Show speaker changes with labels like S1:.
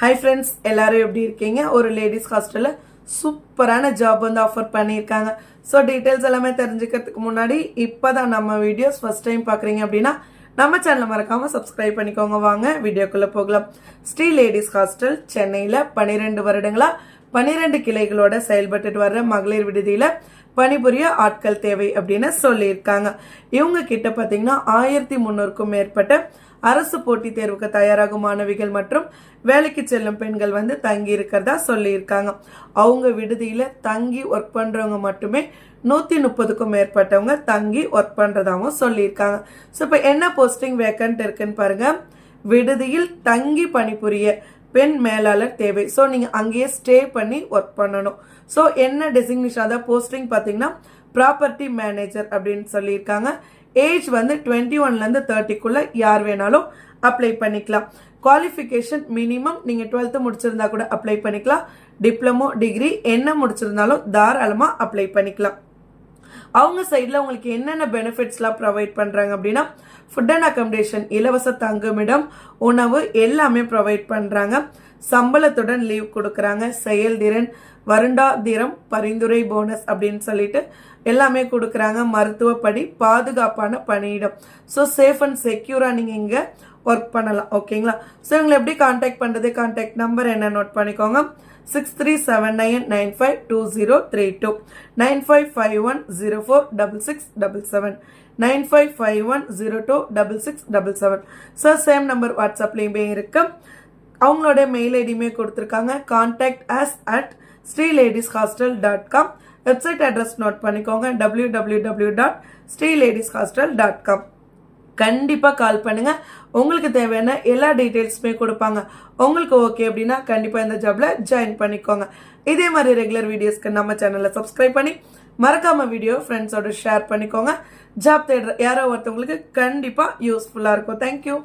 S1: Hi friends எல்லாரும் எப்படி இருக்கீங்க? ஒரு லேடிஸ் ஹாஸ்டலில் சூப்பரான ஜாப் வந்து ஆஃபர் பண்ணியிருக்காங்க. ஸோ டீட்டெயில்ஸ் எல்லாமே தெரிஞ்சுக்கிறதுக்கு முன்னாடி இப்போ தான் நம்ம வீடியோஸ் ஃபஸ்ட் டைம் பார்க்குறீங்க அப்படின்னா நம்ம சேனலை மறக்காமல் சப்ஸ்கிரைப் பண்ணிக்கோங்க. வாங்க வீடியோக்குள்ளே போகலாம். ஸ்ரீ லேடிஸ் ஹாஸ்டல் சென்னையில் பன்னிரெண்டு வருடங்களா பன்னிரெண்டு கிளைகளோட செயல்பட்டுட்டு வர்ற மகளிர் விடுதியில் பணிபுரிய ஆட்கள் தேவை அப்படின்னு சொல்லியிருக்காங்க. இவங்க கிட்ட பார்த்தீங்கன்னா ஆயிரத்தி முந்நூறுக்கும் மேற்பட்ட அரசு போட்டித் தேர்வுக்கு தயாராகும் மாணவிகள் மற்றும் வேலைக்கு செல்லும் பெண்கள் வந்து தங்கி இருக்கிறதா சொல்லியிருக்காங்க. அவங்க விடுதியில தங்கி ஒர்க் பண்றவங்க மட்டுமே நூத்தி முப்பதுக்கும் மேற்பட்டவங்க தங்கி ஒர்க் பண்றதாகவும் சொல்லியிருக்காங்க. ஸோ இப்போ என்ன போஸ்டிங் வேக்கன்ட் இருக்குன்னு பாருங்க. விடுதியில் தங்கி பணிபுரிய பெண் மேலாளர் தேவை. ஸோ நீங்கள் அங்கேயே ஸ்டே பண்ணி ஒர்க் பண்ணணும். ஸோ என்ன டெசிக்னேஷன் அதாவது போஸ்டிங் பார்த்தீங்கன்னா ப்ராப்பர்ட்டி மேனேஜர் அப்படின்னு சொல்லியிருக்காங்க. ஏஜ் வந்து டுவெண்ட்டி ஒன்லேருந்து தேர்ட்டிக்குள்ளே யார் வேணாலும் அப்ளை பண்ணிக்கலாம். குவாலிஃபிகேஷன் மினிமம் நீங்கள் டுவெல்த்து முடிச்சிருந்தா கூட அப்ளை பண்ணிக்கலாம். டிப்ளமோ டிகிரி என்ன முடிச்சிருந்தாலும் தாராளமாக அப்ளை பண்ணிக்கலாம். அவங்க சைடில் உங்களுக்கு என்னென்ன பெனிஃபிட்ஸ்லாம் ப்ரொவைட் பண்ணுறாங்க அப்படின்னா ஃபுட் அண்ட் அக்கமடேஷன் இலவச தங்குமிடம் உணவு எல்லாமே ப்ரொவைட் பண்ணுறாங்க சம்பளத்துடன் லீவ் கொடுக்குறாங்க. செயல்திறன் வருண்டாதிரம் பரிந்துரை போனஸ் அப்படின்னு சொல்லிட்டு எல்லாமே கொடுக்குறாங்க. மருத்துவப்படி பாதுகாப்பான பணியிடம். ஸோ சேஃப் அண்ட் செக்யூராக நீங்கள் இங்கே ஒர்க் பண்ணலாம். ஓகேங்களா ஸோ இவங்களை எப்படி காண்டாக்ட் பண்ணுறது காண்டாக்ட் நம்பர் என்ன நோட் பண்ணிக்கோங்க. Six three seven nine nine five two zero three two nine five five one zero four double six double seven nine five five one zero two double six double seven so same number வாட்ஸ்அப்லேயுமே இருக்குது அவங்களோட mail ஐடியுமே கொடுத்துருக்காங்க. Contact us at Sri ladies hostel dot com website address note பண்ணிக்கோங்க. W W W dot Sri ladies hostel dot com கண்டிப்பாக கால் பண்ணுங்கள் உங்களுக்கு தேவையான எல்லா டீட்டெயில்ஸுமே கொடுப்பாங்க. உங்களுக்கு ஓகே அப்படின்னா கண்டிப்பாக இந்த ஜாப்பில் ஜாயின் பண்ணிக்கோங்க. இதே மாதிரி ரெகுலர் வீடியோஸ்க்கு நம்ம சேனலை சப்ஸ்கிரைப் பண்ணி மறக்காமல் வீடியோ ஃப்ரெண்ட்ஸோட ஷேர் பண்ணிக்கோங்க. ஜாப் தேடுற யாரோ ஒருத்தவங்களுக்கு கண்டிப்பாக யூஸ்ஃபுல்லாக இருக்கும். தேங்க்யூ